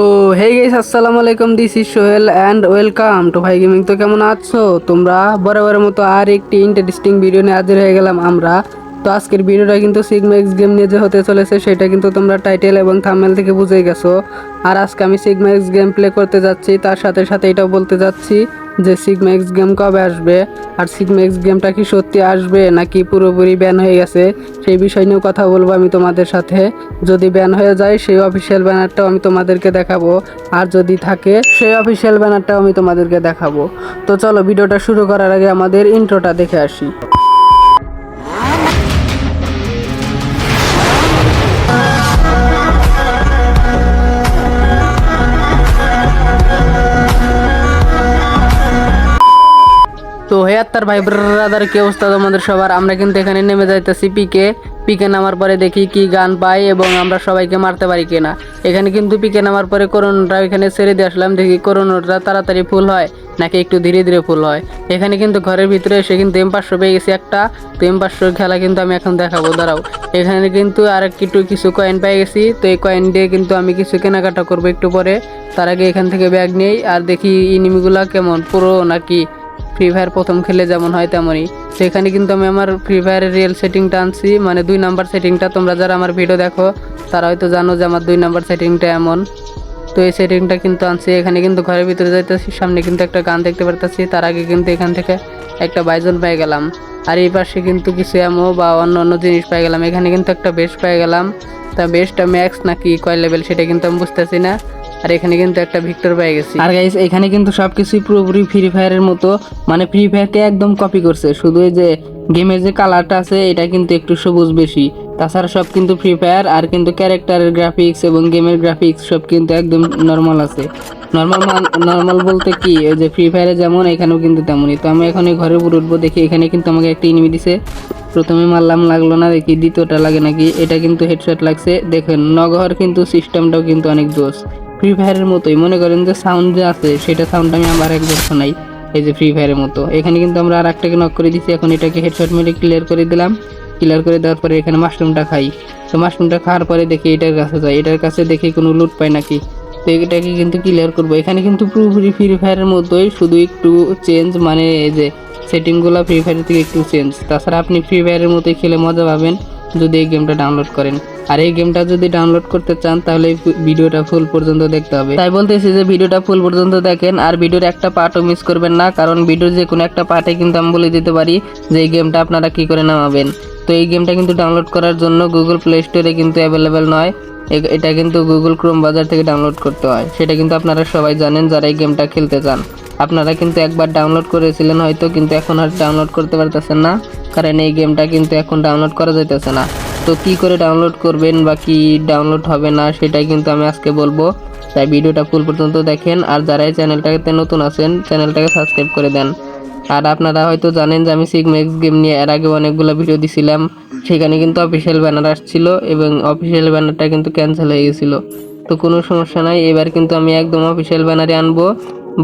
তো হে গেস আসসালামু আলাইকুম this is Sohel and welcome to Bhai gaming তো কেমন আছো? তোমরা বরাবরের মতো আর একটি ইন্টারেস্টিং ভিডিও নিয়ে হাজির হয়ে গেলাম আমরা। তো আজকের ভিডিওটা কিন্তু সিগমা এক্স গেম নিয়ে যে হতে চলেছে, সেটা কিন্তু তোমরা টাইটেল এবং থামেল থেকে বুঝে গেছো। আর আজকে আমি সিগমা এক্স গেম প্লে করতে যাচ্ছি, তার সাথে সাথে এটাও বলতে যাচ্ছি। যে সিগমা এক্স গেম কবে আসবে? আর সিগমা এক্স গেমটা কি সত্যি আসবে নাকি পুরোপুরি ব্যান হয়ে গেছে? সেই বিষয় নিয়েও কথা বলব আমি তোমাদের সাথে। যদি ব্যান হয়ে যায়, সেই অফিসিয়াল ব্যানারটাও আমি তোমাদেরকে দেখাবো। আর যদি থাকে, সেই অফিসিয়াল ব্যানারটাও আমি তোমাদেরকে দেখাবো। তো চলো, ভিডিওটা শুরু করার আগে আমাদের ইন্ট্রোটা দেখে আসি। আত্মার ভাই ব্রাদার কি অবস্থা তোমাদের সবার? আমরা কিন্তু এখানে নেমে যাইতেছি পিকে। পিকে নামার পরে দেখি কি গান পাই এবং আমরা সবাইকে মারতে পারি কিনা। এখানে কিন্তু পিকে নামার পরে করোনাটা এখানে ছেড়ে দিয়ে আসলাম, দেখি করোনাটা তাড়াতাড়ি ফুল হয় নাকি একটু ধীরে ধীরে ফুল হয়। এখানে কিন্তু ঘরের ভিতরে এসে কিন্তু এম পাঁচশো পেয়ে গেছি একটা। তো এম পাঁচশোর খেলা কিন্তু আমি এখন দেখাবো, দাঁড়াও। এখানে কিন্তু আর একটু কিছু কয়েন পেয়ে গেছি। তো এই কয়েন দিয়ে কিন্তু আমি কিছু কেনাকাটা করব একটু পরে। তার আগে এখান থেকে ব্যাগ নেই। আর দেখি ইনিমিগুলা কেমন, পুরো নাকি ফ্রি ফায়ার প্রথম খেলে যেমন হয় তেমনই। সেখানে কিন্তু আমি আমার ফ্রি ফায়ারের রিয়েল সেটিংটা আনছি মানে দুই নাম্বার সেটিংটা তোমরা যারা আমার ভিডিও দেখো, তারা হয়তো জানো যে আমার দুই নাম্বার সেটিংটা এমন। তো এই সেটিংটা কিন্তু আনছি, এখানে কিন্তু ঘরের ভিতরে যাইতেছি, সামনে কিন্তু একটা গান দেখতে পারতেছি। তার আগে কিন্তু এখান থেকে একটা বাইজন পেয়ে গেলাম। আর এই পাশে কিন্তু কিছু এমো বা অন্য অন্য জিনিস পেয়ে গেলাম। এখানে কিন্তু একটা বেশ পেয়ে গেলাম। তা বেশটা ম্যাক্স নাকি কয় লেভেল সেটা কিন্তু আমি বুঝতেছি না। আর এখানে কিন্তু একটা ভিক্টর পেয়ে গেছি। আর গাইস এখানে কিন্তু সবকিছুই পুরোপুরি ফ্রি ফায়ারের মতো। মানে ফ্রি ফায়ারকে একদম কপি করছে। শুধু এই যে গেমের যে কালারটা আছে, এটা কিন্তু একটু সবুজ বেশি। তাছাড়া সব কিন্তু ফ্রি ফায়ার আর কিন্তু ক্যারেক্টারের গ্রাফিক্স এবং গেমের গ্রাফিক্স সব কিন্তু একদম নর্মাল আছে। নর্মাল নর্মাল বলতে কি? এই যে ফ্রি ফায়ারে যেমন, এখানেও কিন্তু তেমনই। তো আমি এখন এই ঘরে উপর উঠবো, দেখি এখানে কিন্তু আমাকে একটা ইনিমি দিছে। প্রথমে মারলাম, লাগল না, দেখি দ্বিতীয়টা লাগে নাকি। এটা কিন্তু হেডশট লাগছে। দেখেন, নগর কিন্তু সিস্টেমটাও কিন্তু অনেক জোস। ফ্রি ফায়ারের মতোই। মনে করেন যে সাউন্ড যে আছে, সেটা সাউন্ড আমি আবার একবার শোনাই। এই যে ফ্রি ফায়ারের মতো। এখানে কিন্তু আমরা আর একটাকে নক করে দিচ্ছি এখন এটাকে হেডশট মেরে ক্লিয়ার করে দিলাম। ক্লিয়ার করে দেওয়ার পরে এখানে মাশরুমটা খাই। তো মাশরুমটা খাওয়ার পরে দেখি এটার কাছে যাই এটার কাছে দেখি কোনো লুট পাই নাকি। তো এটাকে কিন্তু ক্লিয়ার করব। এখানে কিন্তু পুরোপুরি ফ্রি ফায়ারের মতোই। শুধু একটু চেঞ্জ মানে এই যে সেটিংগুলো ফ্রি ফায়ার থেকে একটু চেঞ্জ তাছাড়া আপনি ফ্রি ফায়ারের মতোই খেলে মজা পাবেন। যদি এই গেমটা ডাউনলোড করেন। আর এই গেমটা যদি ডাউনলোড করতে চান, তাহলে ভিডিওটা ফুল পর্যন্ত দেখতে হবে। তাই বলতেছি যে, ভিডিওটা ফুল পর্যন্ত দেখেন, আর ভিডিওর একটা পার্টও মিস করবেন না, কারণ ভিডিওর যে কোনো একটা পার্টে কিন্তু আমি বলে দিতে পারি যে, এই গেমটা আপনারা কি করে নামাবেন। তো এই গেমটা কিন্তু ডাউনলোড করার জন্য গুগল প্লে স্টোরে কিন্তু অ্যাভেলেবেল নয়। এটা কিন্তু গুগল ক্রোম বাজার থেকে ডাউনলোড করতে হয়। সেটা কিন্তু আপনারা সবাই জানেন যারা এই গেমটা খেলতে চান। আপনারা কিন্তু একবার ডাউনলোড করেছিলেন হয়তো, কিন্তু এখন আর ডাউনলোড করতে পারতেছেন না, কারণ এই গেমটা কিন্তু এখন ডাউনলোড করা যাইতেছে না। তো কি করে ডাউনলোড করবেন বা কি ডাউনলোড হবে না, সেটাই কিন্তু আমি আজকে বলব। তাই ভিডিওটা ফুল পর্যন্ত দেখেন, আর যারা এই চ্যানেলটাতে নতুন আছেন, চ্যানেলটাকে সাবস্ক্রাইব করে দেন। আর আপনারা হয়তো জানেন যে আমি সিগমেক্স গেম নিয়ে এর আগে অনেকগুলো ভিডিও দিছিলাম। সেখানে কিন্তু অফিসিয়াল ব্যানার আসছিল এবং অফিসিয়াল ব্যানারটা কিন্তু ক্যান্সেল হয়ে গেছিল। তো কোনো সমস্যা নাই, এবার কিন্তু আমি একদম অফিসিয়াল ব্যানারে আনব।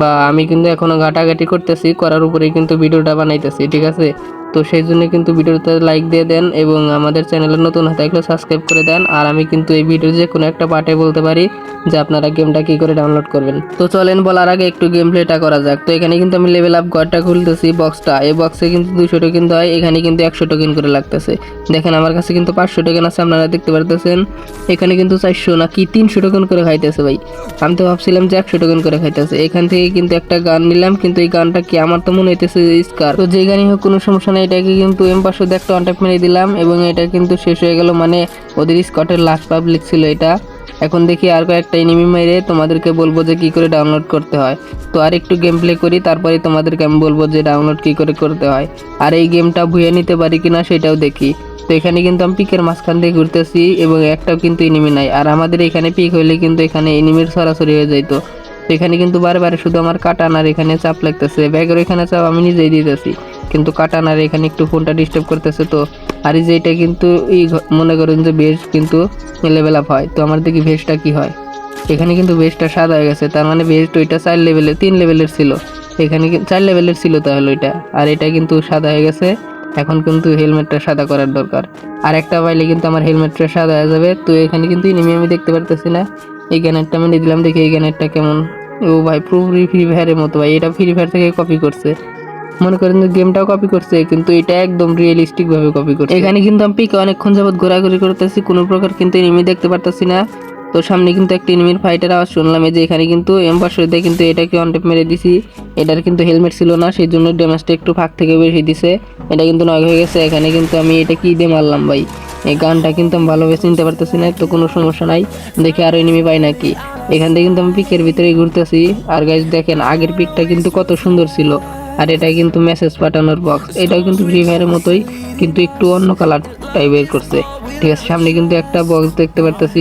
বা আমি কিন্তু এখনও ঘাটাঘাটি করতেছি, করার উপরেই কিন্তু ভিডিওটা বানাইতেছি, ঠিক আছে? তো সেই জন্য কিন্তু ভিডিওতে লাইক দিয়ে দেন এবং আমাদের চ্যানেলে নতুন হতে থাকলে সাবস্ক্রাইব করে দেন। আর আমি কিন্তু এই ভিডিওর যে কোনো একটা পার্টে বলতে পারি যে আপনারা গেমটা কি করে ডাউনলোড করবেন। তো চলেন বলার আগে একটু গেম প্লেটা করা যাক। তো এখানে কিন্তু আমি লেভেল আপ ঘরটা খুলতেছি বক্সটা এই বক্সে কিন্তু দুশো টোকেন হয়, এখানে কিন্তু একশো টোকেন করে লাগতেছে। দেখেন আমার কাছে কিন্তু পাঁচশো টোকেন আছে, আপনারা দেখতে পারতেছেন। এখানে কিন্তু চারশো না কি তিনশো টোকেন করে খাইতেছে ভাই। আমি তো ভাবছিলাম যে একশো টোকেন করে খাইতেছে। এখান থেকে কিন্তু একটা গান নিলাম, কিন্তু এই গানটা কি? আমার তো মনে হইতেছে স্কার তো যে গানই হোক, কোনো সমস্যা নেই। এটাকে কিন্তু এম পাঁচশো একটা ওয়ান টাইপ মেরে দিলাম এবং এটা কিন্তু শেষ হয়ে গেল। মানে ওদের স্কটের লাস্ট পাবলিক ছিল এটা। এখন দেখি আর কয়েকটা এনিমি মেরে তোমাদেরকে বলব যে কি করে ডাউনলোড করতে হয়। তো আর একটু গেম প্লে করি, তারপরে তোমাদেরকে আমি বলব যে ডাউনলোড কি করে করতে হয়। আর এই গেমটা ভুয়ে নিতে পারি কিনা সেটাও দেখি। তো এখানে কিন্তু আমি পিকের মাঝখান দিয়ে ঘুরতেছি এবং একটাও কিন্তু এনিমি নাই। আর আমাদের এখানে পিক হইলে কিন্তু এখানে এনিমির সরাসরি হয়ে যাইতো। এখানে কিন্তু বারবার শুধু আমার কাটান আর এখানে চাপ লাগতেছে। ব্যাগের এখানে চাপ আমি নিজেই দিতেছি। কিন্তু কাটানার এখানে একটু ফোনটা ডিস্টার্ব করতেছে তো। আর এই যে এটা কিন্তু এই মনে করেন যে বেশ কিন্তু লেভেল আপ হয়। তো আমার দেখি ভেজটা কি হয়? এখানে কিন্তু বেজটা সাদা হয়ে গেছে। তার মানে বেজটা ওইটা চার লেভেলের তিন লেভেলের ছিল। এখানে চার লেভেলের ছিল তাহলে ওইটা। আর এটা কিন্তু সাদা হয়ে গেছে। এখন কিন্তু হেলমেটটা সাদা করার দরকার। আর একটা পাইলে কিন্তু আমার হেলমেটটা সাদা হয়ে যাবে। তো এখানে কিন্তু ইনিমি আমি দেখতে পারতেছি না। এই গ্যানেটটা মেরে দিলাম। দেখি এই গ্যানেটটা কেমন। ও ভাই পুরোপুরি ফ্রি ফায়ারের মতো ভাই। এটা ফ্রি ফায়ার থেকে কপি করছে। মনে করেন যে গেমটাও কপি করছে, কিন্তু এটা একদম রিয়েলিস্টিক ভাবে কপি করছে। এখানে কিন্তু আমি পিকে অনেকক্ষণ যাবত ঘোরাঘুরি করতেছি, কোনো প্রকার কিন্তু এনিমি দেখতে পারতেছি না। তো সামনে কিন্তু একটা এনিমির ফাইটার আওয়াজ শুনলাম যে এখানে কিন্তু এম্পাসে দিয়ে কিন্তু এটাকে অনটেপ মেরে দিছি। এটার কিন্তু হেলমেট ছিল না সেই জন্য ড্যামেজটা একটু ফাঁক থেকে বেশি দিছে। এটা কিন্তু নয় হয়ে গেছে, এখানে কিন্তু আমি এটা কি দিয়ে মারলাম ভাই? এই গানটা কিন্তু আমি ভালোভাবে চিনতে পারতেছি না, তো কোনো সমস্যা নাই। দেখি আরও এনিমি পাই নাকি। এখান থেকে কিন্তু আমি পিকের ভিতরে ঘুরতেছি। আর গাইজ দেখেন, আগের পিকটা কিন্তু কত সুন্দর ছিল। আর এটা কিন্তু মেসেজ পাঠানোর বক্স এটাও কিন্তু ফ্রি ফায়ারের মতোই, কিন্তু একটু অন্য কালার টাইপের করছে। ঠিক আছে, সামনে কিন্তু একটা বক্স দেখতে পারতেছি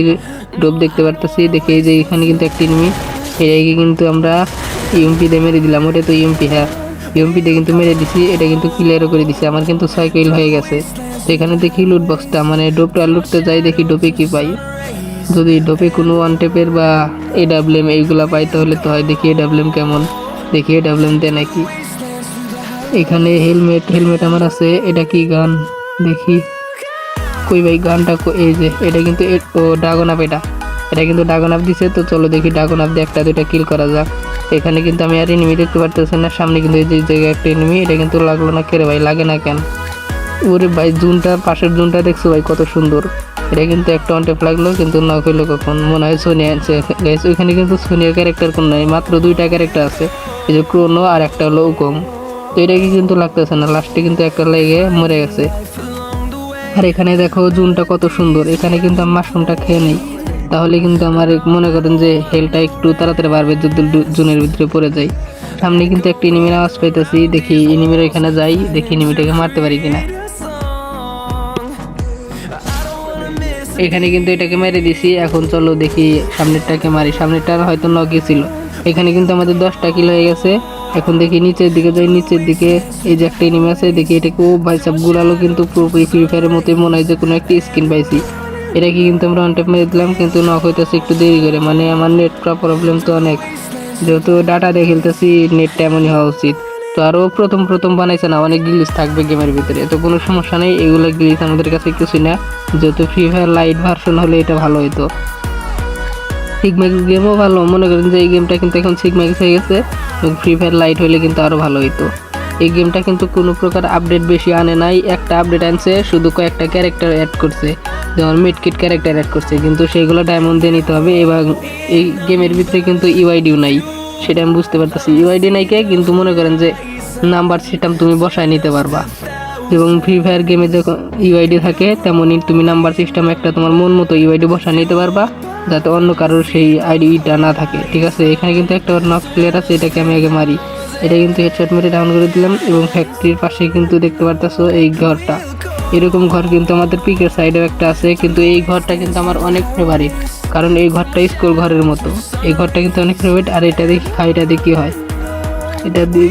ডোপ দেখতে পারতেছি, দেখে এই যে এখানে কিন্তু একটা এনিমি এটাকে কিন্তু আমরা ইউএমপি দিয়ে মেরে দিলাম, ওটা তো ইউএমপি হ্যাঁ। ইউএমপি দিয়ে কিন্তু মেরে দিছি, এটা কিন্তু ক্লিয়ারও করে দিছি, আমার কিন্তু ছয় কিল হয়ে গেছে। তো এখানে দেখি লুট বক্সটা মানে ডোপটা লুটতে যাই, দেখি ডোপে কি পাই। যদি ডোপে কোনো ওয়ান টেপের বা এ ডাব্লিউএম এইগুলা পাই, তাহলে তো হয়, দেখি এ ডাব্লিউএম কেমন, দেখি এ ডাব্লিউএম দেয় নাকি। এখানে হেলমেট হেলমেট আমার আছে, এটা কি গান? দেখি। কই ভাই, গানটা এই যে, এটা কিন্তু ও ড্রাগন আপ এটা। এটা কিন্তু ড্রাগন আপ দিছে, তো চলো দেখি ড্রাগন আপ দিয়ে একটা দুইটা কিল করা যাক। এখানে কিন্তু আমি আর এনিমি দেখতে পারতেছি না, সামনে কিন্তু এই যে জায়গায় একটা এনিমি এটা কিন্তু লাগল না কেরে ভাই, লাগে না কেন? ওরে ভাই, জুনটা, পাশের জুনটা দেখছ ভাই, কত সুন্দর। এটা কিন্তু একটা অনটেপ লাগল, কিন্তু না হইল কখন? মনে হয় সোনিয়া আছে। ওইখানে কিন্তু সোনিয়া ক্যারেক্টার কোন নাই, মাত্র দুইটা ক্যারেক্টার আছে। এই যে ক্রোনো আর একটা হলো উকম তো এটাকে কিন্তু লাগতেছে না? লাস্টে কিন্তু একটা লেগে মরে গেছে। আর এখানে দেখো জুনটা কত সুন্দর। এখানে কিন্তু আমি মাশরুমটা খেয়ে নেই। তাহলে কিন্তু আমার মনে করেন যে হেলটা একটু তাড়াতাড়ি বাড়বে যদি জুনের ভিতরে পড়ে যাই সামনে কিন্তু একটা এনিমির আওয়াজ পাইতেছি। দেখি এনিমির এখানে যাই, দেখি এনিমিটাকে মারতে পারি কিনা। এখানে কিন্তু এটাকে মেরে দিছি। এখন চলো দেখি সামনেরটাকে মারি। সামনেরটার হয়তো নকি ছিল। এখানে কিন্তু আমাদের দশটা কিল হয়ে গেছে। এখন দেখি নিচের দিকে যাই, নিচের দিকে। এই যে একটা এনিমি আছে, দেখি এটাকে ও ভাই সব, গুলালো কিন্তু পুরোপুরি ফ্রি ফায়ারের মতোই মনে হয় যে কোনো একটা স্কিন পাইছি। এটাকে কিন্তু আমরা অন মেরে দিলাম, কিন্তু নক হইতেছে একটু দেরি করে। মানে আমার নেট প্রবলেম তো অনেক। যেহেতু ডাটা দিয়ে খেলতেছি নেটটা এমনই হওয়া উচিত। তো আরও প্রথম প্রথম বানাইছে না, অনেক গ্লিচ থাকবে গেমের ভিতরে। তো কোনো সমস্যা নেই, এগুলো গ্লিচ আমাদের কাছে কিছুই না। যেহেতু ফ্রি ফায়ার লাইট ভার্সন হলে এটা ভালো হতো সিগম্যাক্স গেমও ভালো। মনে করেন যে এই গেমটা কিন্তু এখন সিগম্যাক্স হয়ে গেছে। ফ্রি ফায়ার লাইট হলে কিন্তু আরও ভালো হতো এই গেমটা কিন্তু কোনো প্রকার আপডেট বেশি আনে নাই। একটা আপডেট আনছে, শুধু কয়েকটা ক্যারেক্টার অ্যাড করছে। যেমন মিডকিট ক্যারেক্টার অ্যাড করছে। কিন্তু সেইগুলো ডায়মন্ড দিয়ে নিতে হবে এবং এই গেমের ভিতরে কিন্তু ইউআইডিও নাই। সেটা আমি বুঝতে পারতেছি। ইউআইডি নাই কে? কিন্তু মনে করেন যে নাম্বার সিস্টেম তুমি বসায় নিতে পারবা। এবং ফ্রি ফায়ার গেমে যখন ইউআইডি থাকে, তেমনই তুমি নাম্বার সিস্টেম একটা তোমার মন মতো ইউআইডি বসায় নিতে পারবা। যাতে অন্য কারোর সেই আইডিটা না থাকে, ঠিক আছে? এখানে কিন্তু একটা নক প্লেয়ার আছে, এটাকে আমি আগে মারি। এটা কিন্তু হেডশট মেরে ডাউন করে দিলাম এবং ফ্যাক্টরির পাশে কিন্তু দেখতে পারতেছো এই ঘরটা। এরকম ঘর কিন্তু আমাদের পিকের সাইডেও একটা আছে, কিন্তু এই ঘরটা কিন্তু আমার অনেক ফেভারিট কারণ এই ঘরটা স্কুল ঘরের মতো। এই ঘরটা কিন্তু অনেক ফেভারিট আর এটা দেখি খাইটা কি হয়? এটা দিয়ে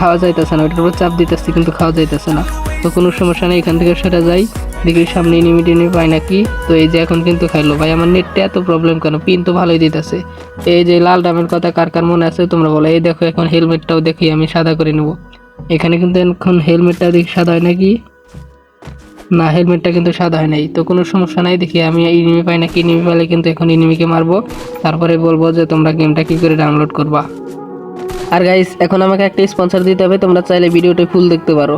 খাওয়া যাইতেছে না, ওটার উপর চাপ দিতেছি, কিন্তু খাওয়া যাইতেছে না। তো কোনো সমস্যা নেই, এখান থেকে সেটা যাই। দেখি সামনে নিমি টিমি পাই নাকি? তো এই যে এখন কিন্তু খাইলো ভাই, আমার নেটটা এত প্রবলেম কেন? পিন তো ভালোই দিতেছে। এই যে লাল ডামের কথা কার কার মনে আছে তোমরা বলো। এই দেখো এখন হেলমেটটাও দেখি, আমি সাদা করে নেব। এখানে কিন্তু এখন হেলমেটটা দেখি সাদা হয় নাকি? না হেলমেটটা কিন্তু সাদা হয় নাই। তো কোনো সমস্যা নাই, দেখি আমি ইনিমি পাই নাকি? ইনিমি পাইলে কিন্তু এখন ইনিমিকে মারবো। তারপরে বলব যে তোমরা গেমটা কি করে ডাউনলোড করবা। আর গাইস এখন আমাকে একটা স্পন্সর দিতে হবে, তোমরা চাইলে ভিডিওটা ফুল দেখতে পারো।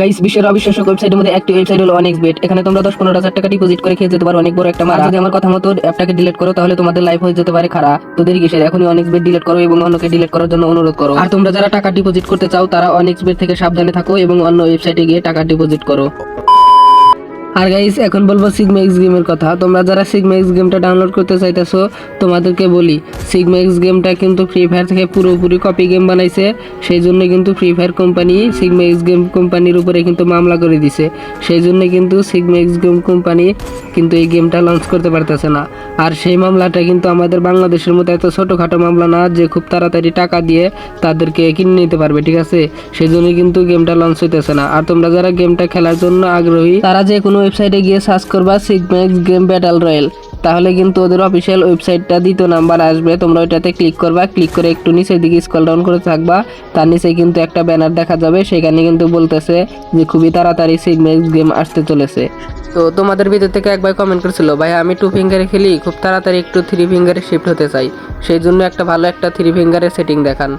গাইস বিশ্বের অবিশ্বাস্য ওয়েবসাইটের মধ্যে একটি ওয়েবসাইট হলো অনেক বেট এখানে তোমরা দশ পনেরো হাজার টাকা ডিপোজিট করে খেয়ে যেতে পারো অনেক বড় একটা মারা যদি আমার কথা মতো অ্যাপটাকে ডিলিট করো তাহলে তোমাদের লাইফ হয়ে যেতে পারে খারাপ। তো দেরি কিসের? এখনই অনেক বেট ডিলিট করো এবং অন্যকে ডিলিট করার জন্য অনুরোধ করো। আর তোমরা যারা টাকা ডিপোজিট করতে চাও তারা অনেক বেট থেকে সাবধানে থাকো এবং অন্য ওয়েবসাইটে গিয়ে টাকা ডিপোজিট করো। আর গাইস এখন বলব সিগমা এক্স গেমের কথা। তোমরা যারা সিগমা এক্স গেমটা ডাউনলোড করতে চাইতেছো, তোমাদেরকে বলি সিগমা এক্স গেমটা কিন্তু ফ্রি ফায়ার থেকে পুরোপুরি কপি গেম বানাইছে। সেই জন্য কিন্তু free fire company sigma x game কোম্পানির উপরে কিন্তু মামলা করে দিছে। সেই জন্য কিন্তু সিগমা এক্স গেম কোম্পানি কিন্তু এই গেমটা লঞ্চ করতে পারতেছে না। আর সেই মামলাটা কিন্তু আমাদের বাংলাদেশের মতো এত ছোটোখাটো মামলা না যে খুব তাড়াতাড়ি টাকা দিয়ে তাদেরকে কিনে নিতে পারবে, ঠিক আছে? সেই জন্য কিন্তু গেমটা লঞ্চ হইতেছে না। আর তোমরা যারা গেমটা খেলার জন্য আগ্রহী, তারা যে কোনো ওয়েবসাইটে গিয়ে সার্চ করবা সিগম্যাক্স গেম ব্যাটাল রয়্যাল তাহলে কিন্তু ওদের অফিসিয়াল ওয়েবসাইটটা দ্বিতীয় নাম্বার আসবে। তোমরা ওইটাতে ক্লিক করবা ক্লিক করে একটু নিচের দিকে স্ক্রল ডাউন করে থাকবা। তার নিচে কিন্তু একটা ব্যানার দেখা যাবে, সেখানে কিন্তু বলতেছে যে খুবই তাড়াতাড়ি সিগমেক্স গেম আসতে চলেছে। তো তোমাদের ভিতর থেকে একবার কমেন্ট করেছিল, ভাই, আমি টু ফিঙ্গারে খেলি, খুব তাড়াতাড়ি একটু থ্রি ফিঙ্গারে শিফট হতে চাই। সেই জন্য একটা ভালো একটা থ্রি ফিঙ্গারের সেটিং দেখান।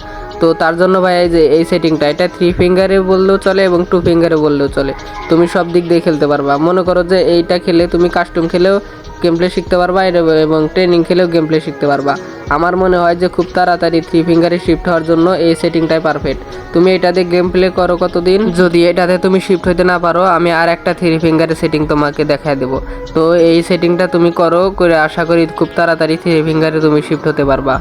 তো তার জন্য ভাই এই যে, এই সেটিংটা এটা থ্রি ফিঙ্গারে বললেও চলে এবং টু ফিঙ্গারে বললেও চলে। তুমি সব দিক দিয়ে খেলতে পারবা। মনে করো যে এইটা খেলে তুমি কাস্টম খেলেও গেম প্লে শিখতে পারবা এবং ট্রেনিং খেলেও গেম প্লে শিখতে পারবা। আমার মনে হয় যে খুব তাড়াতাড়ি থ্রি ফিঙ্গারে শিফট হওয়ার জন্য এই সেটিংটাই পারফেক্ট তুমি এটাতে গেম প্লে করো কতদিন? যদি এটাতে তুমি শিফট হতে না পারো, আমি আর একটা থ্রি ফিঙ্গারের সেটিং তোমাকে দেখায় দেবো। তো এই সেটিংটা তুমি করো, করে আশা করি খুব তাড়াতাড়ি থ্রি ফিঙ্গারে তুমি শিফট হতে পারবা।